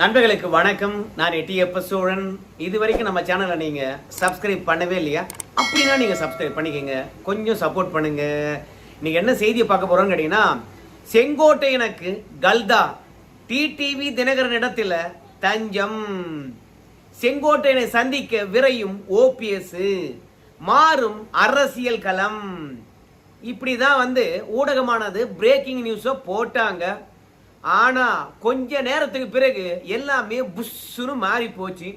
நண்பர்களுக்கு வணக்கம். நான் எட்டியப்ப சோழன். இது வரைக்கும் நம்ம சேனலை நீங்க சப்ஸ்கிரைப் பண்ணவே இல்லையா? அப்படின்னா நீங்க சப்ஸ்கிரைப் பண்ணிக்கங்க. கொஞ்சம் சப்போர்ட் பண்ணுங்க. நீங்கள் என்ன செய்தியை பார்க்க போறோம்னு கேட்டீங்கன்னா செங்கோட்டையனுக்கு கல்தா டிடிவி தினகரன் இடத்துல தஞ்சம். செங்கோட்டையனை சந்திக்க விரையும் ஓபிஎஸ் மாறும் அரசியல் களம். இப்படிதான் வந்து ஊடகமானது பிரேக்கிங் நியூஸை போட்டாங்க. ஆனா கொஞ்ச நேரத்துக்கு பிறகு எல்லாமே புஷ்ஷுன்னு மாறி போச்சு.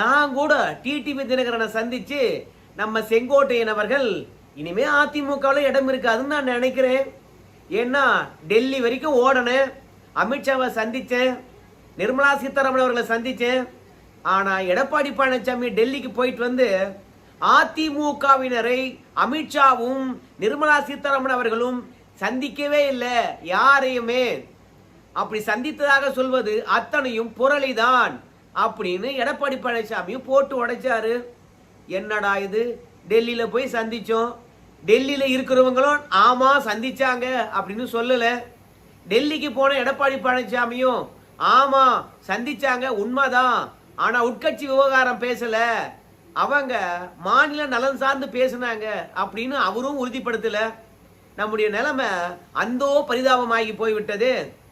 நான் கூட டிடிவி தினகரனை சந்திச்சு நம்ம செங்கோட்டையன் அவர்கள் இனிமே அதிமுகவில் இடம் இருக்காதுன்னு நான் நினைக்கிறேன். ஏன்னா டெல்லி வரைக்கும் ஓடனேன். அமித்ஷாவை சந்தித்தேன் நிர்மலா சீதாராமன் அவர்களை சந்தித்தேன் ஆனால் எடப்பாடி பழனிசாமி டெல்லிக்கு போயிட்டு வந்து அதிமுகவினரை அமித்ஷாவும் நிர்மலா சீதாராமன் அவர்களும் சந்திக்கவே இல்லை. யாரையுமே அப்படி சந்தித்ததாக சொல்வது அத்தனையும் புரளிதான் அப்படின்னு எடப்பாடி பழனிசாமியும் போட்டு உடைச்சாரு. என்னடா இது? டெல்லியில போய் சந்திச்சோம். டெல்லியில இருக்கிறவங்களும் ஆமா சந்திச்சாங்க அப்படின்னு சொல்லல. டெல்லிக்கு போன எடப்பாடி பழனிசாமியும் ஆமா சந்திச்சாங்க உண்மைதான். ஆனா உட்கட்சி விவகாரம் பேசல. அவங்க மாநில நலன் சார்ந்து பேசினாங்க அப்படின்னு அவரும் உறுதிப்படுத்தல. நம்முடைய நிலைமை அந்தோ பரிதாபமாகி போய்விட்டது.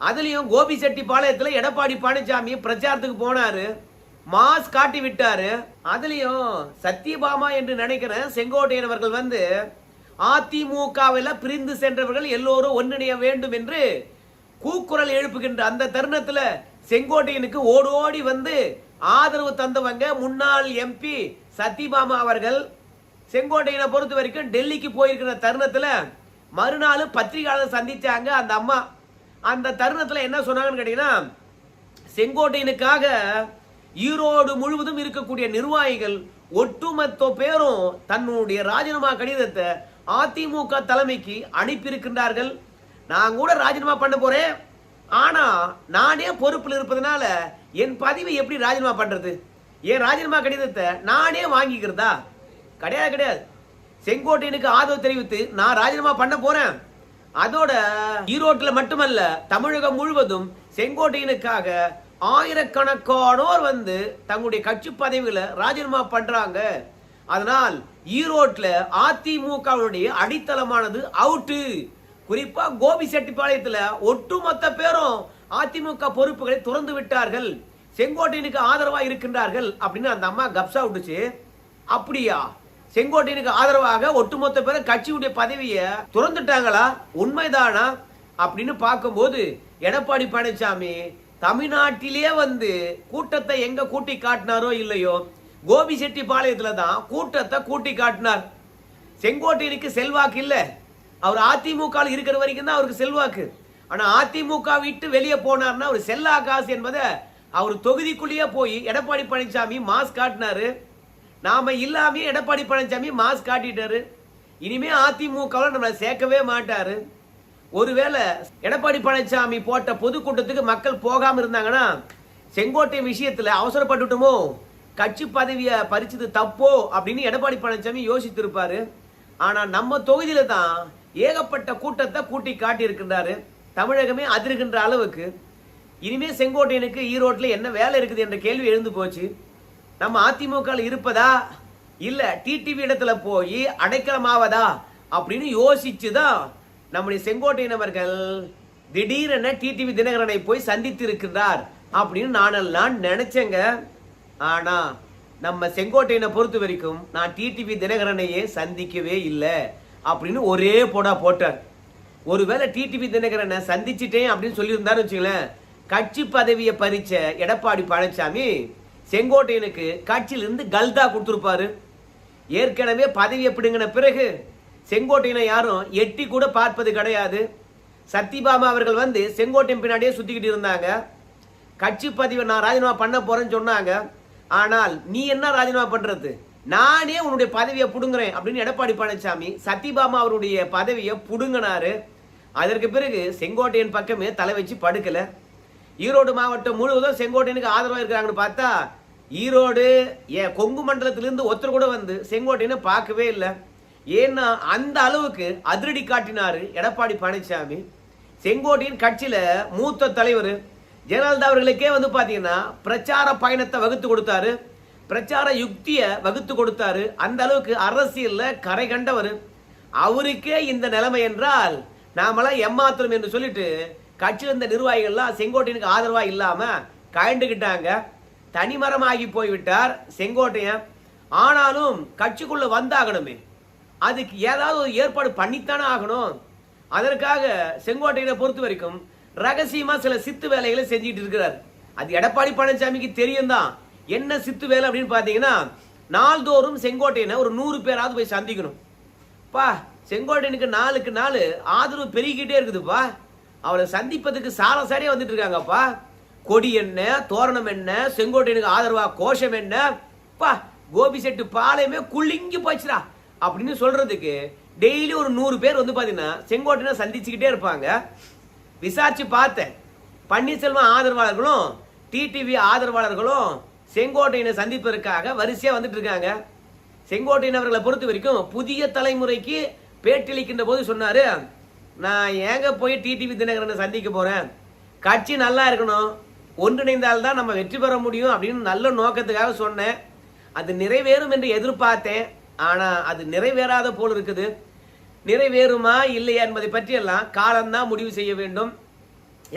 அதுலேயும் கோபி பாளையத்தில் எடப்பாடி பழனிசாமி பிரச்சாரத்துக்கு போனார். மாஸ் காட்டி விட்டார். அதுலேயும் சத்யபாமா என்று நினைக்கிறேன் செங்கோட்டையன் அவர்கள் வந்து அதிமுகவில் பிரிந்து சென்றவர்கள் எல்லோரும் ஒன்றிணைய வேண்டும் என்று கூக்குரல் எழுப்புகின்ற அந்த தருணத்தில் செங்கோட்டையனுக்கு ஓடோடி வந்து ஆதரவு தந்தவங்க முன்னாள் எம்பி சத்யபாமா அவர்கள். செங்கோட்டையனை பொறுத்த வரைக்கும் டெல்லிக்கு போயிருக்கிற தருணத்தில் மறுநாள் பத்திரிகையாளர் சந்திச்சாங்க அந்த அம்மா. அந்த தருணத்துல என்ன சொன்னாங்கன்னு கேட்டீங்கன்னா செங்கோட்டையனுக்காக ஈரோடு முழுவதும் இருக்கக்கூடிய நிர்வாகிகள் ஒட்டுமொத்த பேரும் தன்னுடைய ராஜினாமா கடிதத்தை அதிமுக தலைமைக்கு அனுப்பியிருக்கின்றார்கள். நான் கூட ராஜினாமா பண்ண போறேன். ஆனா நானே பொறுப்பில் இருப்பதனால என் பதவி எப்படி ராஜினாமா பண்றது? என் ராஜினாமா கடிதத்தை நானே வாங்கிக்கிறதா? கிடையாது கிடையாது. செங்கோட்டையனுக்கு ஆதரவு தெரிவித்து நான் ராஜினாமா பண்ண போறேன். அதோட ஈரோட்டில் மட்டுமல்ல தமிழகம் முழுவதும் செங்கோட்டையனுக்காக ஆயிரக்கணக்கானோர் வந்து தங்களுடைய கட்சி பதவிகளை ராஜினாமா பண்றாங்க. அதனால் ஈரோட்டில் அதிமுகவுடைய அடித்தளமானது அவுட்டு. குறிப்பா கோபி செட்டிப்பாளையத்தில் ஒட்டுமொத்த பேரும் அதிமுக பொறுப்புகளை துறந்து விட்டார்கள். செங்கோட்டையனுக்கு ஆதரவா இருக்கின்றார்கள் அப்படின்னு அந்த அம்மா கப்சா விட்டுச்சு. அப்படியா? செங்கோட்டையனுக்கு ஆதரவாக ஒட்டுமொத்த பேரும் கட்சியுடைய பதவியை துறந்துட்டாங்களா? உண்மைதானா? அப்படின்னு பார்க்கும்போது எடப்பாடி பழனிசாமி தமிழ்நாட்டிலே வந்து கூட்டத்தை எங்க கூட்டி காட்டினாரோ இல்லையோ கோபி செட்டிப்பாளையத்துல தான் கூட்டத்தை கூட்டி காட்டினார். செங்கோட்டையனுக்கு செல்வாக்கு இல்லை. அவர் அதிமுக இருக்கிற வரைக்கும் தான் அவருக்கு செல்வாக்கு. ஆனா அதிமுக விட்டு வெளியே போனார்னா அவர் செல்லா காசு என்பதை அவர் தொகுதிக்குள்ளேயே போய் எடப்பாடி பழனிசாமி மாஸ் காட்டினாரு. நாம இல்லாமே எடப்பாடி பழனிசாமி மாஸ் காட்டிட்டாரு. இனிமே அதிமுகவில் நம்மளை சேர்க்கவே மாட்டாரு. ஒருவேளை எடப்பாடி பழனிசாமி போட்ட பொதுக்கூட்டத்துக்கு மக்கள் போகாம இருந்தாங்கன்னா செங்கோட்டை விஷயத்துல அவசரப்பட்டுட்டோமோ கட்சி பதவியை பறிச்சது தப்போ அப்படின்னு எடப்பாடி பழனிசாமி யோசித்திருப்பாரு. ஆனா நம்ம தொகுதியில தான் ஏகப்பட்ட கூட்டத்தை கூட்டி காட்டியிருக்கின்றாரு. தமிழகமே அதிர்கின்ற அளவுக்கு. இனிமே செங்கோட்டையனுக்கு ஈரோட்டில் என்ன வேலை இருக்குது என்ற கேள்வி எழுந்து போச்சு. நம்ம அதிமுக இருப்பதா? இல்ல டிடிவி இடத்துல போய் அடைக்கலமாவதா? அப்படின்னு யோசிச்சுதான் நம்முடைய செங்கோட்டையினவர்கள் திடீரென டிடிவி தினகரனை போய் சந்தித்து இருக்கின்றார் அப்படின்னு நானெல்லாம் நினைச்சேங்க. ஆனா நம்ம செங்கோட்டையனை பொறுத்த வரைக்கும் நான் டிடிவி தினகரனையே சந்திக்கவே இல்லை அப்படின்னு ஒரே போடா போட்டார். ஒருவேளை டிடிவி தினகரனை சந்திச்சிட்டேன் அப்படின்னு சொல்லியிருந்தாரு வச்சுங்களேன் கட்சி பதவியை பறிச்ச எடப்பாடி பழனிசாமி செங்கோட்டையனுக்கு கட்சியிலிருந்து கல்தா கொடுத்துருப்பாரு. ஏற்கனவே பதவியை பிடுங்கின பிறகு செங்கோட்டையனை யாரும் எட்டி கூட பார்ப்பது கிடையாது. சத்யபாமா அவர்கள் வந்து செங்கோட்டையன் பின்னாடியே சுத்திக்கிட்டு இருந்தாங்க. கட்சி பதிவை நான் ராஜினாமா பண்ண போறேன்னு சொன்னாங்க. ஆனால் நீ என்ன ராஜினாமா பண்றது? நானே உன்னுடைய பதவியை பிடுங்குறேன் அப்படின்னு எடப்பாடி பழனிசாமி சத்யபாமா அவருடைய பதவியை பிடுங்கினாரு. அதற்கு பிறகு செங்கோட்டையன் பக்கமே தலை வச்சு படுக்கலை. ஈரோடு மாவட்டம் முழுவதும் செங்கோட்டையனுக்கு ஆதரவாக இருக்கிறாங்கன்னு பார்த்தா ஈரோடு ஏன் கொங்கு மண்டலத்திலிருந்து ஒருத்தர் கூட வந்து செங்கோட்டையனை பார்க்கவே இல்லை. ஏன்னா அந்த அளவுக்கு அதிரடி காட்டினார் எடப்பாடி பழனிசாமி. செங்கோட்டையின் கட்சியில் மூத்த தலைவர் ஜெயலலிதா அவர்களுக்கே வந்து பார்த்தீங்கன்னா பிரச்சார பயணத்தை வகுத்து கொடுத்தாரு. பிரச்சார யுக்தியை வகுத்து கொடுத்தாரு. அந்த அளவுக்கு அரசியலில் கரை கண்டவர். அவருக்கே இந்த நிலைமை என்றால் நாமெல்லாம் ஏமாத்திரம் என்று சொல்லிட்டு கட்சியில் இருந்த நிர்வாகிகள்லாம் செங்கோட்டையனுக்கு ஆதரவாக இல்லாமல் கயண்டுக்கிட்டாங்க தனிமரமாகி போய்விட்டார் செங்கோட்டையன். ஆனாலும் கட்சிக்குள்ளே வந்தாகணுமே. அதுக்கு ஏதாவது ஒரு ஏற்பாடு பண்ணித்தானே ஆகணும். அதற்காக செங்கோட்டையனை பொறுத்த வரைக்கும் ரகசியமாக சில சித்து வேலைகளை செஞ்சுட்டு இருக்கிறார். அது எடப்பாடி பழனிசாமிக்கு தெரியும் தான் என்ன சித்து வேலை அப்படின்னு பார்த்தீங்கன்னா நாள்தோறும் செங்கோட்டையனை ஒரு நூறு பேராவது போய் சந்திக்கணும். பா செங்கோட்டையனுக்கு நாளுக்கு நாள் ஆதரவு பெருகிக்கிட்டே இருக்குதுப்பா. அவளை சந்திப்பதுக்கு சால சாரியா வந்துட்டு இருக்காங்கப்பா. கொடி என்ன தோரணம் என்ன செங்கோட்டையனுக்கு ஆதரவா கோஷம் என்ன? பா கோபி செட்டு பாளையமே குலுங்கி போச்சுடா. அப்படின்னு சொல்றதுக்கு டெய்லி ஒரு நூறு பேர் வந்து பார்த்தீங்கன்னா செங்கோட்டையனை சந்திச்சுக்கிட்டே இருப்பாங்க. விசாரிச்சு பார்த்தேன். பன்னீர்செல்வம் ஆதரவாளர்களும் டிடிவி ஆதரவாளர்களும் செங்கோட்டையனை சந்திப்பதற்காக வரிசையாக வந்துட்டு இருக்காங்க. செங்கோட்டையன் அவர்களை பொறுத்த வரைக்கும் புதிய தலைமுறைக்கு பேட்டியளிக்கின்ற போது சொன்னாரு நான் ஏங்க போய் டிடிவி தினகரனை சந்திக்க போறேன்? கட்சி நல்லா இருக்கணும். ஒன்றிணைந்தால்தான் நம்ம வெற்றி பெற முடியும் அப்படின்னு நல்ல நோக்கத்துக்காக சொன்னேன். அது நிறைவேறும் என்று எதிர்பார்த்தேன். ஆனால் அது நிறைவேறாத போல் இருக்குது. நிறைவேறுமா இல்லையா என்பதை பற்றியெல்லாம் காலம்தான் முடிவு செய்ய வேண்டும்.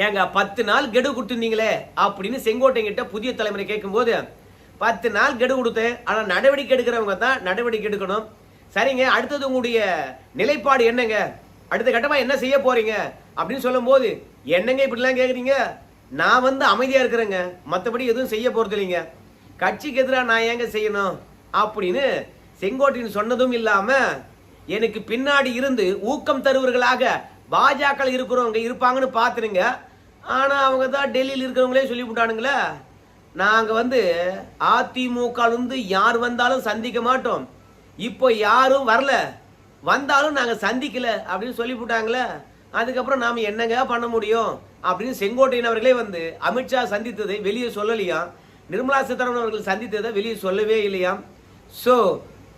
ஏங்க பத்து நாள் கெடு கொடுத்துருந்தீங்களே அப்படின்னு செங்கோட்டைங்கிட்ட புதிய தலைமுறை கேட்கும்போது பத்து நாள் கெடு கொடுத்தேன். ஆனால் நடவடிக்கை எடுக்கிறவங்க தான் நடவடிக்கை எடுக்கணும். சரிங்க அடுத்தது உங்களுடைய நிலைப்பாடு என்னங்க? அடுத்த கட்டமாக என்ன செய்ய போறீங்க? அப்படின்னு சொல்லும்போது என்னங்க இப்படிலாம் கேட்குறீங்க நான் வந்து அமைதியாக இருக்கிறேங்க. மற்றபடி எதுவும் செய்ய போகிறது இல்லைங்க. கட்சிக்கு எதிராக நான் ஏங்க செய்யணும்? அப்படின்னு செங்கோட்டையன் சொன்னதும் இல்லாமல் எனக்கு பின்னாடி இருந்து ஊக்கம் தருவர்களாக பாஜக இருக்கிறவங்க இருப்பாங்கன்னு பார்த்துருங்க. ஆனால் அவங்க தான் டெல்லியில் இருக்கிறவங்களே சொல்லி விட்டானுங்களே. நாங்கள் வந்து அதிமுக இருந்து யார் வந்தாலும் சந்திக்க மாட்டோம். இப்போ யாரும் வரல. வந்தாலும் நாங்கள் சந்திக்கல அப்படின்னு சொல்லி போட்டாங்களே அதுக்கப்புறம் நாம் என்னங்க பண்ண முடியும்? அப்படின்னு செங்கோட்டையன் அவர்களே வந்து அமித்ஷா சந்தித்ததை வெளியே சொல்லலையாம் நிர்மலா சீதாராமன் அவர்கள் சந்தித்ததை வெளியே சொல்லவே இல்லையாம் ஸோ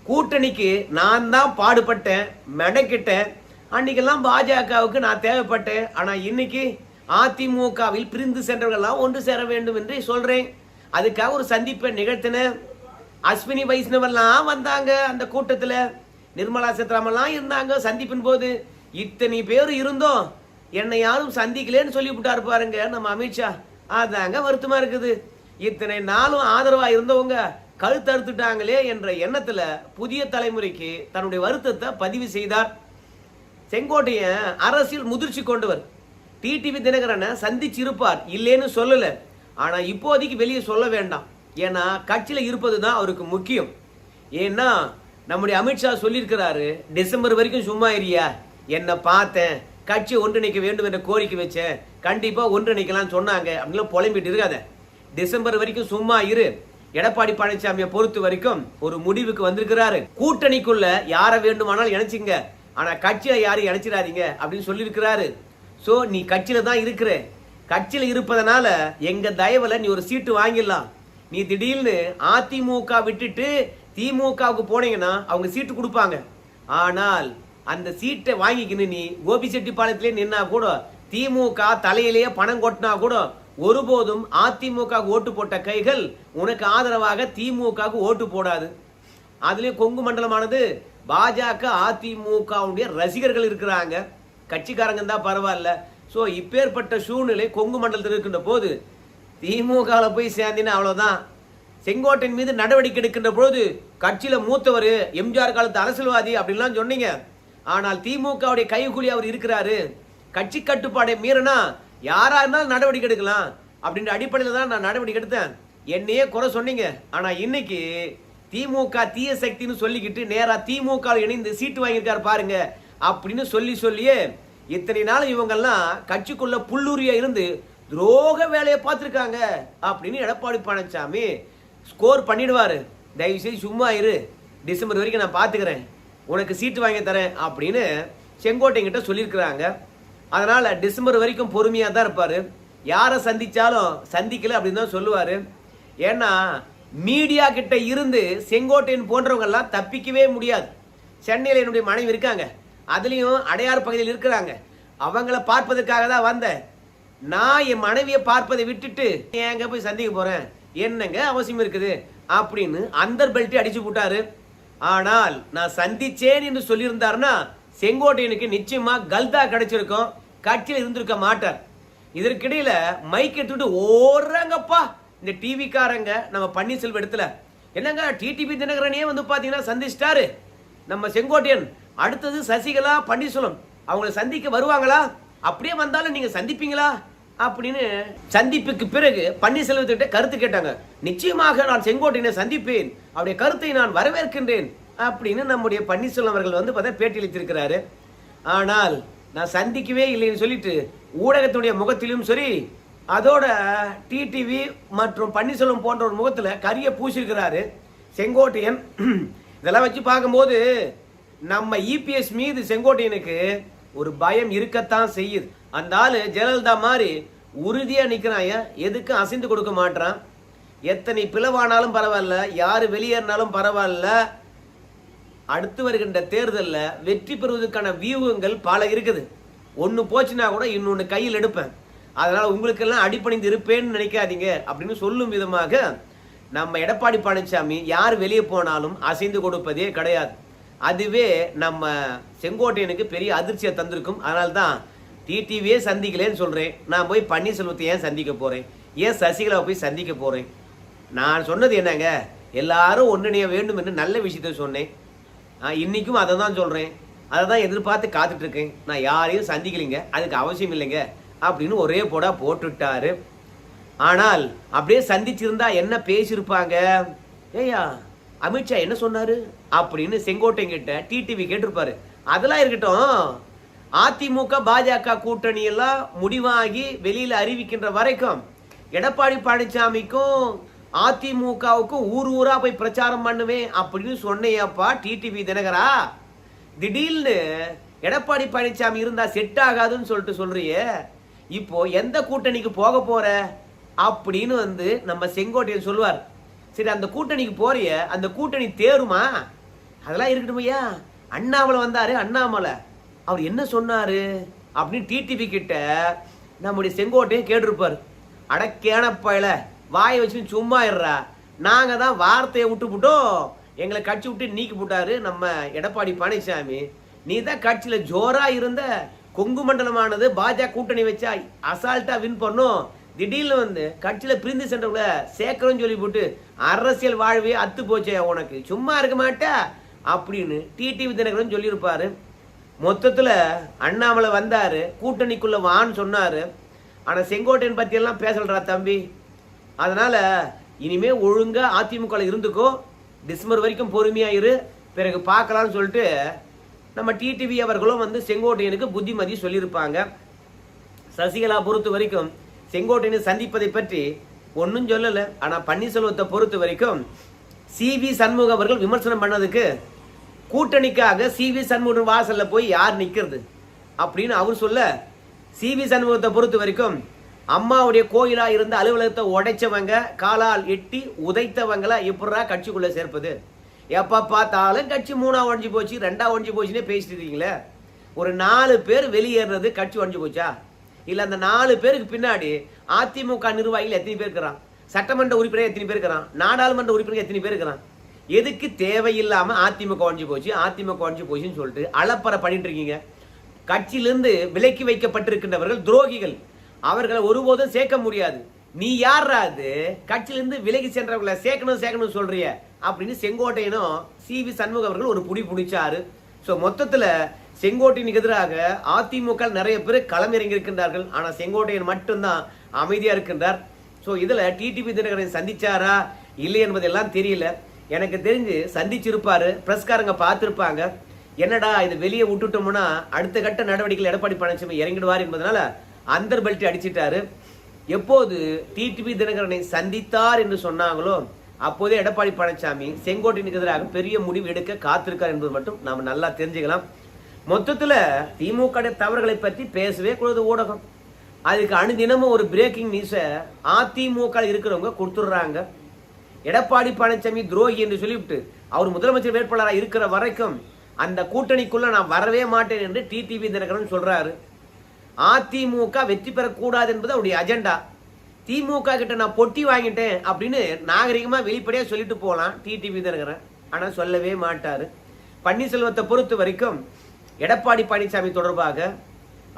கூட்டணிக்கு நான் தான் பாடுபட்டேன் மெனக்கிட்டேன். அன்னைக்கெல்லாம் பாஜகவுக்கு நான் தேவைப்பட்டேன். ஆனால் இன்னைக்கு அதிமுகவில் பிரிந்து சென்றவர்கள்லாம் ஒன்று சேர வேண்டும் என்று சொல்கிறேன் அதுக்காக ஒரு சந்திப்பை நிகழ்த்தினேன் அஸ்வினி வைஷ்ணவெல்லாம் வந்தாங்க அந்த கூட்டத்தில். நிர்மலா சீதாராமன்லாம் இருந்தாங்க சந்திப்பின் போது. இத்தனை பேர் இருந்தோம். என்னை யாரும் சந்திக்கலேன்னு சொல்லி விட்டார் பாருங்க நம்ம அமித்ஷா. அதாங்க வருத்தமா இருக்குது. இத்தனை நாளும் ஆதரவா இருந்தவங்க கழுத்தறுத்துட்டாங்களே என்ற எண்ணத்துல புதிய தலைமுறைக்கு தன்னுடைய வருத்தத்தை பதிவு செய்தார். செங்கோட்டையன் அரசியல் முதிர்ச்சி கொண்டவர். டிடிவி தினகரனை சந்திச்சு இருப்பார் இல்லைன்னு சொல்லல. ஆனா இப்போதைக்கு வெளியே சொல்ல வேண்டாம். ஏன்னா கட்சியில இருப்பது தான் அவருக்கு முக்கியம். ஏன்னா நம்முடைய அமித்ஷா சொல்லியிருக்கிறாரு டிசம்பர் வரைக்கும் சும்மா இரியா என்னை பார்த்தேன். கட்சி ஒன்றிணைக்க வேண்டும் என்ற கோரிக்கை வச்சேன். கண்டிப்பாக ஒன்றிணைக்கலாம்னு சொன்னாங்க. அப்படின்லாம் புலம்பிட்டு இருக்காத. டிசம்பர் வரைக்கும் சும்மா இரு. எடப்பாடி பழனிசாமியை பொறுத்த வரைக்கும் ஒரு முடிவுக்கு வந்திருக்கிறாரு. கூட்டணிக்குள்ள யாரை வேண்டுமானாலும் இணைச்சிங்க ஆனால் கட்சியில யாரும் இணைச்சிடாதீங்க அப்படின்னு சொல்லியிருக்கிறாரு. ஸோ நீ கட்சியில தான் இருக்கிற. கட்சியில் இருப்பதனால எங்க தயவில் நீ ஒரு சீட்டு வாங்கிடலாம். நீ திடீர்னு அதிமுக விட்டுட்டு திமுகவுக்கு போனீங்கன்னா அவங்க சீட்டு கொடுப்பாங்க. ஆனால் அந்த சீட்டை வாங்கிக்கின்னு நீ கோபிச்செட்டிப்பாளையத்திலே நின்னா கூட திமுக தலையிலேயே பணம் கொட்டினா கூட ஒருபோதும் அதிமுக ஓட்டு போட்ட கைகள் உனக்கு ஆதரவாக திமுக ஓட்டு போடாது. அதுலேயும் கொங்கு மண்டலமானது பாஜக அதிமுகவுடைய ரசிகர்கள் இருக்கிறாங்க. கட்சிக்காரங்க தான் பரவாயில்ல. ஸோ இப்பேற்பட்ட சூழ்நிலை கொங்கு மண்டலத்தில் இருக்கின்ற போது திமுகவில் போய் சேர்ந்தினா அவ்வளோதான் செங்கோட்டையின் மீது நடவடிக்கை எடுக்கின்ற பொழுது கட்சியில் மூத்தவர் எம்ஜிஆர் காலத்து அரசியல்வாதி அப்படின்லாம் சொன்னீங்க. ஆனால் திமுகவுடைய கைகூலி அவர் இருக்கிறாரு. கட்சி கட்டுப்பாடை மீறினா யாரா இருந்தாலும் நடவடிக்கை எடுக்கலாம் அப்படின்ற அடிப்படையில் தான் நான் நடவடிக்கை எடுத்தேன். என்னையே குறை சொன்னீங்க. ஆனால் இன்னைக்கு திமுக தீய சக்தின்னு சொல்லிக்கிட்டு நேராக திமுக இணைந்து சீட்டு வாங்கியிருக்காரு பாருங்க அப்படின்னு சொல்லி சொல்லியே இத்தனை நாள் இவங்கெல்லாம் கட்சிக்குள்ள புல்லுரியா இருந்து துரோக வேலையை பார்த்துருக்காங்க அப்படின்னு எடப்பாடி பழனிசாமி ஸ்கோர் பண்ணிடுவார். தயவு செய்து சும்மா இரு. டிசம்பர் வரைக்கும் நான் பார்த்துக்கிறேன் உனக்கு சீட்டு வாங்கி தரேன் அப்படின்னு செங்கோட்டைங்கிட்ட சொல்லியிருக்கிறாங்க அதனால் டிசம்பர் வரைக்கும் பொறுமையாக தான் இருப்பார். யாரை சந்தித்தாலும் சந்திக்கல அப்படின்னு தான் சொல்லுவார். ஏன்னா மீடியா கிட்ட இருந்து செங்கோட்டையன் போன்றவங்கெல்லாம் தப்பிக்கவே முடியாது. சென்னையில் என்னுடைய மனைவி இருக்காங்க. அதுலேயும் அடையார் பகுதியில் இருக்கிறாங்க. அவங்கள பார்ப்பதற்காக தான் வந்தேன். நான் என் மனைவியை பார்ப்பதை விட்டுட்டு எங்கே போய் சந்திக்க போகிறேன் என்னங்க அவசியம் இருக்குது? அப்படின்னு அந்தர் பெல்ட்டி அடிச்சு போட்டாரு ஆனால் நான் சந்திச்சேன் என்று சொல்லியிருந்தாருன்னா செங்கோட்டையனுக்கு நிச்சயமா கல்தா கிடைச்சிருக்கும். கட்சியில் இருந்திருக்க மாட்டார். இதற்கிடையில மைக் எடுத்துட்டு ஓடுறாங்கப்பா. இந்த டிவிக்காரங்க நம்ம பன்னீர்செல்வம் இடத்துல என்னங்க டிடிபி தினகரனே வந்து பார்த்தீங்கன்னா சந்திச்சிட்டாரு. நம்ம செங்கோட்டையன். அடுத்தது சசிகலா பன்னீர்செல்வம். அவங்களை சந்திக்க வருவாங்களா? அப்படியே வந்தாலும் நீங்க சந்திப்பீங்களா? அப்படின்னு சந்திப்புக்கு பிறகு பன்னீர்செல்வத்திட்ட கருத்து கேட்டாங்க. நிச்சயமாக நான் செங்கோட்டையனை சந்திப்பேன். அவருடைய கருத்தை நான் வரவேற்கின்றேன் அப்படின்னு நம்முடைய பன்னீர்செல்வம் அவர்கள் வந்து பார்த்தா பேட்டியளித்திருக்கிறாரு ஆனால் நான் சந்திக்கவே இல்லைன்னு சொல்லிட்டு ஊடகத்துடைய முகத்திலும் சரி அதோட டிடிவி மற்றும் பன்னீர்செல்வம் போன்ற ஒரு முகத்தில் கரிய பூசியிருக்கிறாரு செங்கோட்டையன். இதெல்லாம் வச்சு பார்க்கும்போது நம்ம இபிஎஸ் மீது செங்கோட்டையனுக்கு ஒரு பயம் இருக்கத்தான் செய்யுது. அந்த ஆளு ஜெயலலிதா மாதிரி உறுதியா நிக்கிறான் எதுக்கும் அசைந்து கொடுக்க மாட்டான் எத்தனை பிளவானாலும் பரவாயில்ல யாரு வெளியேறினாலும் பரவாயில்ல. அடுத்து வருகின்ற தேர்தலில் வெற்றி பெறுவதற்கான வியூகங்கள் பல இருக்குது. ஒன்று போச்சுன்னா கூட இன்னொன்று கையில் எடுப்பேன். அதனால் உங்களுக்கெல்லாம் அடிப்பணிந்து இருப்பேன்னு நினைக்காதீங்க அப்படின்னு சொல்லும் விதமாக நம்ம எடப்பாடி பழனிசாமி யார் வெளியே போனாலும் அசைந்து கொடுப்பதே கிடையாது. அதுவே நம்ம செங்கோட்டையனுக்கு பெரிய அதிர்ச்சியை தந்திருக்கும். அதனால தான் டிடிவியே சந்திக்கலேன்னு சொல்கிறேன் நான் போய் பன்னீர்செல்வத்தை ஏன் சந்திக்க போகிறேன் ஏன் சசிகலாவை போய் சந்திக்க போகிறேன் நான் சொன்னது என்னங்க? எல்லாரும் ஒன்றிணைய வேண்டும் என்று நல்ல விஷயத்தை சொன்னேன். இன்றைக்கும் அதை தான் சொல்கிறேன் அதை தான் எதிர்பார்த்து காத்துட்ருக்கேன். நான் யாரையும் சந்திக்கலைங்க. அதுக்கு அவசியம் இல்லைங்க. அப்படின்னு ஒரே போடாக போட்டுட்டாரு. ஆனால் அப்படியே சந்திச்சிருந்தா என்ன பேசியிருப்பாங்க? ஏய்யா அமித்ஷா என்ன சொன்னார்? அப்படின்னு செங்கோட்டையங்கிட்ட டிடிவி கேட்டிருப்பாரு. அதெல்லாம் இருக்கட்டும். அதிமுக பாஜக கூட்டணி எல்லாம் முடிவாகி வெளியில் அறிவிக்கின்ற வரைக்கும் எடப்பாடி பழனிசாமிக்கும் அதிமுகவுக்கும் ஊர் ஊரா போய் பிரச்சாரம் பண்ணுவேன் அப்படின்னு சொன்னேயப்பா டிடிவி தினகரா. திடீர்னு எடப்பாடி பழனிசாமி இருந்தா செட் ஆகாதுன்னு சொல்லிட்டு சொல்றியே. இப்போ எந்த கூட்டணிக்கு போக போற? அப்படின்னு வந்து நம்ம செங்கோட்டையன் சொல்லுவார். சரி அந்த கூட்டணிக்கு போறிய அந்த கூட்டணி தேருமா? அதெல்லாம் இருக்கட்டும் ஐயா. அண்ணாமலை வந்தாரு அண்ணாமலை. அவர் என்ன சொன்னாரு? அப்படின்னு டிடிவி கிட்ட நம்முடைய செங்கோட்டையும் கேட்டிருப்பார். அடக்கேன பயல வாயை வச்சு சும்மா இருறா நாங்கள் தான் வார்த்தையை விட்டு விட்டோம் எங்களை கட்சி விட்டு நீக்கி போட்டாரு நம்ம எடப்பாடி பழனிசாமி. நீ தான் கட்சியில் ஜோராக இருந்த கொங்கு மண்டலமானது பாஜக கூட்டணி வச்சா அசால்ட்டாக வின் பண்ணும். திடீர்னு வந்து கட்சியில் பிரிந்து சென்றவங்கள சேர்க்கறோன்னு சொல்லி போட்டு அரசியல் வாழ்வே அத்து போச்சே உனக்கு. சும்மா இருக்க மாட்டா. அப்படின்னு டிடிவி தினகரன் சொல்லியிருப்பாரு. மொத்தத்தில் அண்ணாமலை வந்தார். கூட்டணிக்குள்ளே வான்னு சொன்னார். ஆனால் செங்கோட்டையன் பற்றியெல்லாம் பேசலடா தம்பி. அதனால் இனிமே ஒழுங்காக அதிமுகவில் இருந்துக்கோ. டிசம்பர் வரைக்கும் பொறுமையாக இரு. பிறகு பார்க்கலாம்னு சொல்லிட்டு நம்ம டிடிவி அவர்களும் வந்து செங்கோட்டையனுக்கு புத்திமதி சொல்லியிருப்பாங்க. சசிகலா பொறுத்த வரைக்கும் செங்கோட்டையனை சந்திப்பதை பற்றி ஒன்றும் சொல்லலை. ஆனால் பன்னீர்செல்வத்தை பொறுத்த வரைக்கும் சி வி சண்முகம் அவர்கள் விமர்சனம் பண்ணதுக்கு கூட்டணிக்காக சி வி சண்முகம் போய் யார் நிற்கிறது அப்படின்னு அவர் சொல்ல சி வி சண்முகத்தை பொறுத்த வரைக்கும் அம்மாவுடைய கோயிலாக இருந்த அலுவலகத்தை உடைச்சவங்க காலால் எட்டி உதைத்தவங்கள எப்படா கட்சிக்குள்ளே சேர்ப்பது? எப்போ பார்த்தாலும் கட்சி மூணா உடஞ்சி போச்சு ரெண்டா உடஞ்சி போச்சுன்னே பேசிட்டு இருக்கீங்களே. ஒரு நாலு பேர் வெளியேறது கட்சி உடஞ்சி போச்சா? இல்லை அந்த நாலு பேருக்கு பின்னாடி அதிமுக நிர்வாகிகள் எத்தனை பேர் இருக்கிறான்? சட்டமன்ற உறுப்பினர் எத்தனை பேர் இருக்கிறான்? நாடாளுமன்ற உறுப்பினர் எத்தனை பேர் இருக்கிறான்? எதுக்கு தேவையில்லாமல் அதிமுக ஒழிஞ்சு போச்சு? அதிமுக ஒழிஞ்சு போச்சுன்னு சொல்லிட்டு அளப்பற பண்ணிட்டு இருக்கீங்க. கட்சியிலிருந்து விலக்கி வைக்கப்பட்டிருக்கின்றவர்கள் துரோகிகள். அவர்களை ஒருபோதும் சேர்க்க முடியாது. நீ யாரா அது? கட்சியிலிருந்து விலகி சென்றவர்களை சேர்க்கணும் சேர்க்கணும் சொல்றிய. அப்படின்னு செங்கோட்டையனும் சி வி சண்முக அவர்கள் ஒரு புடி பிடிச்சாரு. ஸோ மொத்தத்தில் செங்கோட்டையனுக்கு எதிராக அதிமுக நிறைய பேர் களமிறங்கி இருக்கின்றார்கள் ஆனால் செங்கோட்டையன் மட்டும்தான் அமைதியாக இருக்கின்றார். ஸோ இதில் டிடிபி தினகரனை சந்திச்சாரா? இல்லை என்பதெல்லாம் தெரியல. எனக்கு தெரிஞ்சு சந்திச்சிருப்பாரு. பிரஸ்காரங்க பார்த்துருப்பாங்க. என்னடா இது வெளியே விட்டுட்டோம்னா அடுத்த கட்ட நடவடிக்கைகள் எடப்பாடி பழனிசாமி இறங்கிடுவார் என்பதனால அந்தர் பெல்ட் அடிச்சிட்டாரு. எப்போது டிடிபி தினகரனை சந்தித்தார் என்று சொன்னாங்களோ அப்போதே எடப்பாடி பழனிசாமி செங்கோட்டையனுக்கு எதிராக பெரிய முடிவு எடுக்க காத்திருக்கார் என்பது மட்டும் நாம் நல்லா தெரிஞ்சுக்கலாம். மொத்தத்தில் திமுக தவறுகளை பற்றி பேசவே கூடாது ஊடகம். அதுக்கு அனுதினமும் ஒரு பிரேக்கிங் நியூஸை அதிமுக இருக்கிறவங்க கொடுத்துடுறாங்க. எடப்பாடி பழனிசாமி துரோகி என்று சொல்லிவிட்டு அவர் முதலமைச்சர் வேட்பாளராக இருக்கிற வரைக்கும் அந்த கூட்டணிக்குள்ளே நான் வரவே மாட்டேன் என்று டிடிவி தினகரன் சொல்கிறாரு அதிமுக வெற்றி பெறக்கூடாது என்பது அவருடைய அஜெண்டா திமுக கிட்ட நான் பொட்டி வாங்கிட்டேன் அப்படின்னு நாகரிகமாக வெளிப்படையாக சொல்லிட்டு போகலாம் டிடிவி இருக்கிறேன் ஆனால் சொல்லவே மாட்டார். பன்னீர்செல்வத்தை பொறுத்த வரைக்கும் எடப்பாடி பழனிசாமி தொடர்பாக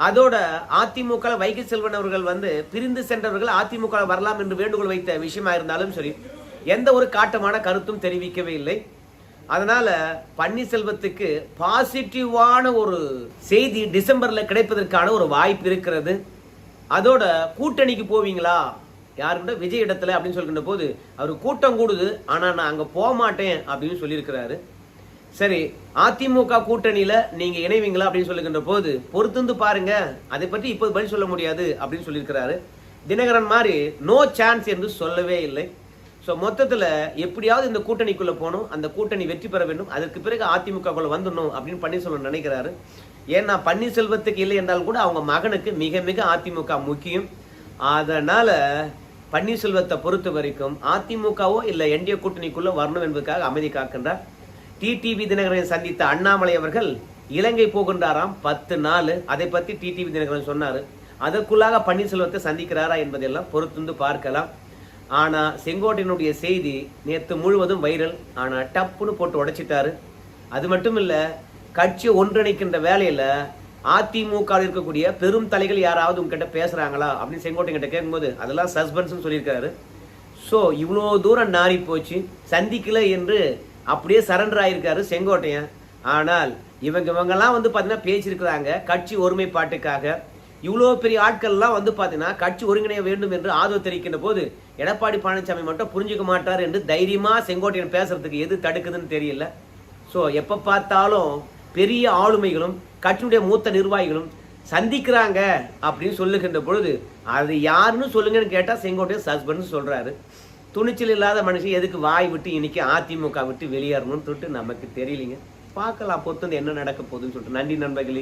அதோட அதிமுக வைகை செல்வன் அவர்கள் வந்து பிரிந்து சென்றவர்கள் அதிமுக வரலாம் என்று வேண்டுகோள் வைத்த விஷயமா இருந்தாலும் சரி எந்த ஒரு காட்டமான கருத்தும் தெரிவிக்கவே இல்லை. அதனால பன்னீர்செல்வத்துக்கு பாசிட்டிவான ஒரு செய்தி டிசம்பர்ல கிடைப்பதற்கான ஒரு வாய்ப்பு இருக்கிறது. அதோட கூட்டணிக்கு போவீங்களா? யாருக்கிட்ட விஜய் இடத்துல அப்படின்னு சொல்கின்ற போது அவர் கூட்டம் கூடுது. ஆனா நான் அங்க போக மாட்டேன் அப்படின்னு சொல்லியிருக்கிறாரு. சரி அதிமுக கூட்டணியில நீங்க இணைவீங்களா அப்படின்னு சொல்லுகின்ற போது பொறுத்திருந்து பாருங்க. அதை பற்றி இப்போது பதில் சொல்ல முடியாது அப்படின்னு சொல்லியிருக்கிறாரு. தினகரன் மாதிரி நோ சான்ஸ் என்று சொல்லவே இல்லை. ஸோ மொத்தத்தில் எப்படியாவது இந்த கூட்டணிக்குள்ளே போகணும். அந்த கூட்டணி வெற்றி பெற வேண்டும். அதற்கு பிறகு அதிமுகக்குள்ளே வந்துடணும் அப்படின்னு பன்னீர்செல்வம் நினைக்கிறாரு. ஏன்னா பன்னீர்செல்வத்துக்கு இல்லை என்றால் கூட அவங்க மகனுக்கு மிக மிக அதிமுக முக்கியம். அதனால் பன்னீர்செல்வத்தை பொறுத்த வரைக்கும் அதிமுகவோ இல்லை என்டிஏ கூட்டணிக்குள்ளே வரணும் என்பதற்காக அமைதி காக்கின்றார். டிடிவி தினகரனை சந்தித்த அண்ணாமலை அவர்கள் இலங்கை போகின்றாராம் பத்து நாள். அதை பற்றி டிடிவி தினகரன் சொன்னார். அதற்குள்ளாக பன்னீர்செல்வத்தை சந்திக்கிறாரா என்பதெல்லாம் பொறுத்துந்து பார்க்கலாம். ஆனால் செங்கோட்டையனுடைய செய்தி நேற்று முழுவதும் வைரல். ஆனால் டப்புன்னு போட்டு உடைச்சிட்டாரு. அது மட்டும் இல்லை கட்சி ஒன்றிணைக்கின்ற வேலையில் அதிமுக இருக்கக்கூடிய பெரும் தலைகள் யாராவது உங்ககிட்ட பேசுகிறாங்களா அப்படின்னு செங்கோட்டையன் கிட்ட கேட்கும்போது அதெல்லாம் சஸ்பென்ஸ் சொல்லியிருக்காரு. ஸோ இவ்வளோ தூரம் நாரி போச்சு. சந்திக்கல என்று அப்படியே சரண்டர் ஆகியிருக்காரு செங்கோட்டையன். ஆனால் இவங்க இவங்கெல்லாம் வந்து பார்த்தீங்கன்னா பேசியிருக்கிறாங்க கட்சி ஒருமைப்பாட்டுக்காக. இவ்வளோ பெரிய ஆட்கள்லாம் வந்து பார்த்தீங்கன்னா கட்சி ஒருங்கிணைய வேண்டும் என்று ஆதரவு தெரிவிக்கின்ற போது எடப்பாடி பழனிசாமி மட்டும் புரிஞ்சுக்க மாட்டார் என்று தைரியமாக செங்கோட்டையன் பேசுறதுக்கு எது தடுக்குதுன்னு தெரியல. ஸோ எப்போ பார்த்தாலும் பெரிய ஆளுமைகளும் கட்சியுடைய மூத்த நிர்வாகிகளும் சந்திக்கிறாங்க அப்படின்னு சொல்லுகின்ற பொழுது அது யாருன்னு சொல்லுங்கன்னு கேட்டால் செங்கோட்டையன் சஸ்பெண்ட் சொல்கிறாரு துணிச்சல் இல்லாத மனுஷன் எதுக்கு வாய் விட்டு இன்னைக்கு அதிமுக விட்டு வெளியேறணும்னு சொல்லிட்டு நமக்கு தெரியலைங்க. பார்க்கலாம் பொறுத்து என்ன நடக்க போகுதுன்னு சொல்லிட்டு. நன்றி நண்பர்களே.